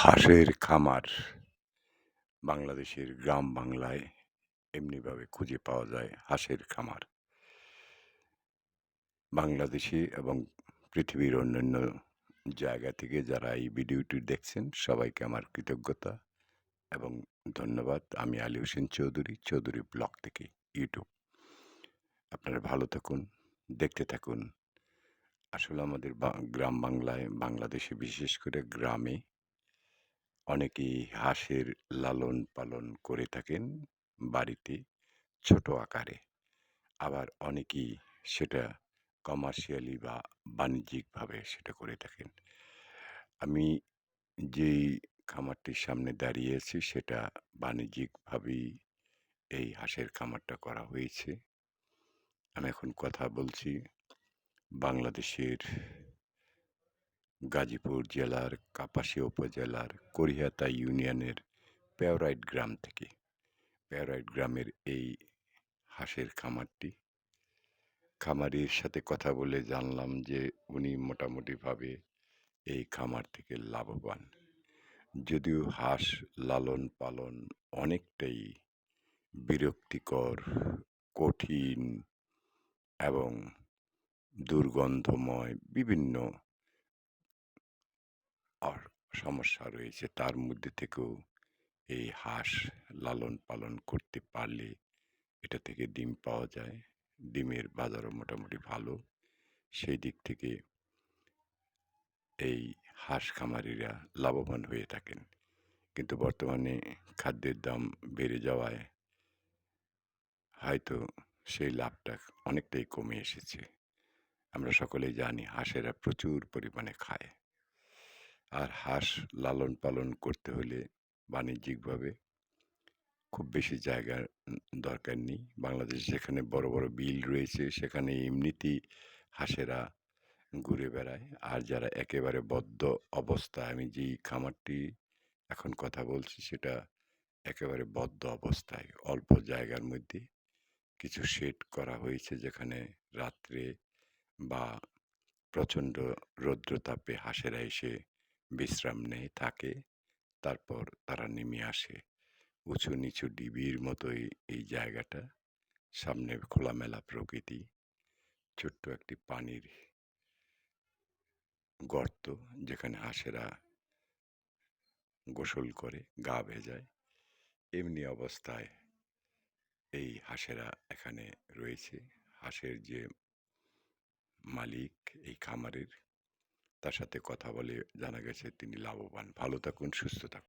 হাঁসের খামার বাংলাদেশের গ্রাম বাংলায় এমনিভাবে খুঁজে পাওয়া যায় হাঁসের খামার। বাংলাদেশে এবং পৃথিবীর অন্যান্য জায়গা থেকে যারা এই ভিডিওটি দেখছেন, সবাইকে আমার কৃতজ্ঞতা এবং ধন্যবাদ। আমি আলী হোসেন চৌধুরী চৌধুরী ব্লগ থেকে ইউটিউব। আপনারা ভালো থাকুন, দেখতে থাকুন। আসলে আমাদের গ্রাম বাংলায়, বাংলাদেশে বিশেষ করে গ্রামে অনেকেই হাঁসের লালন পালন করে থাকেন বাড়িতে ছোট আকারে। আবার অনেকেই সেটা কমার্শিয়ালি বা বাণিজ্যিকভাবে সেটা করে থাকেন। আমি যেই খামারটির সামনে দাঁড়িয়ে আছি সেটা বাণিজ্যিকভাবেই এই হাঁসের খামারটা করা হয়েছে। আমি এখন কথা বলছি বাংলাদেশের গাজীপুর জেলার কাপাসিয়া উপজেলার করিহাতা ইউনিয়নের পেওরাইট গ্রাম থেকে। পেওরাইট গ্রামের এই হাঁসের খামারটি। খামারির সাথে কথা বলে জানলাম যে উনি মোটামুটিভাবে এই খামার থেকে লাভবান। যদিও হাঁস লালন পালন অনেকটাই বিরক্তিকর, কঠিন এবং দুর্গন্ধময় বিভিন্ন সমস্যা রয়েছে। তার মধ্যে থেকেও এই হাঁস লালন পালন করতে পারলে এটা থেকে ডিম পাওয়া যায়। ডিমের বাজারও মোটামুটি ভালো। সেই দিক থেকে এই হাঁস খামারিরা লাভবান হয়ে থাকেন। কিন্তু বর্তমানে খাদ্যের দাম বেড়ে যাওয়ায় হয়তো সেই লাভটা অনেকটাই কমে এসেছে। আমরা সকলেই জানি হাঁসেরা প্রচুর পরিমাণে খায়। আর হাঁস লালন পালন করতে হলে বাণিজ্যিকভাবে খুব বেশি জায়গার দরকার নেই। বাংলাদেশ যেখানে বড় বড় বিল রয়েছে, সেখানে এমনিতেই হাঁসেরা ঘুরে বেড়ায়। আর যারা একেবারে বদ্ধ অবস্থায়, আমি যেই খামারটি এখন কথা বলছি, সেটা একেবারে বদ্ধ অবস্থায়, অল্প জায়গার মধ্যে কিছু শেড করা হয়েছে, যেখানে রাত্রে বা প্রচণ্ড রৌদ্রতাপে হাঁসেরা এসে বিশ্রাম নেয়, থাকে। তারপর তারা নেমে আসে উঁচু নিচু ডিবির মতোই এই জায়গাটা, সামনে খোলামেলা প্রকৃতি, ছোট্ট একটি পানির গর্ত যেখানে হাঁসেরা গোসল করে, গা ভেজায়। এমনি অবস্থায় এই হাঁসেরা এখানে রয়েছে। হাঁসের যে মালিক এই খামারের তার সাথে কথা বলে জানা গেছে তিনি লাভবান। ভালো থাকুন সুস্থ থাকুন।